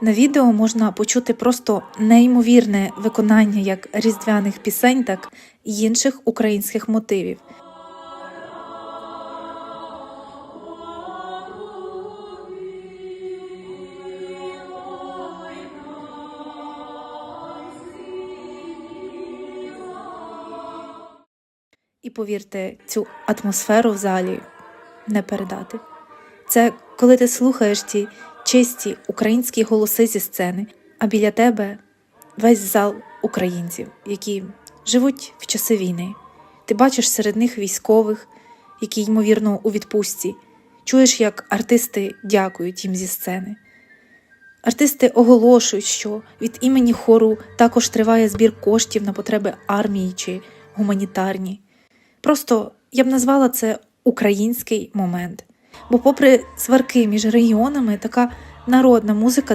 На відео можна почути просто неймовірне виконання як різдвяних пісень, так і інших українських мотивів. І повірте, цю атмосферу в залі не передати. Це коли ти слухаєш ті чисті українські голоси зі сцени, а біля тебе весь зал українців, які живуть в часи війни. Ти бачиш серед них військових, які, ймовірно, у відпустці. Чуєш, як артисти дякують їм зі сцени. Артисти оголошують, що від імені хору також триває збір коштів на потреби армії чи гуманітарні. Просто я б назвала це український момент. Бо, попри сварки між регіонами, така народна музика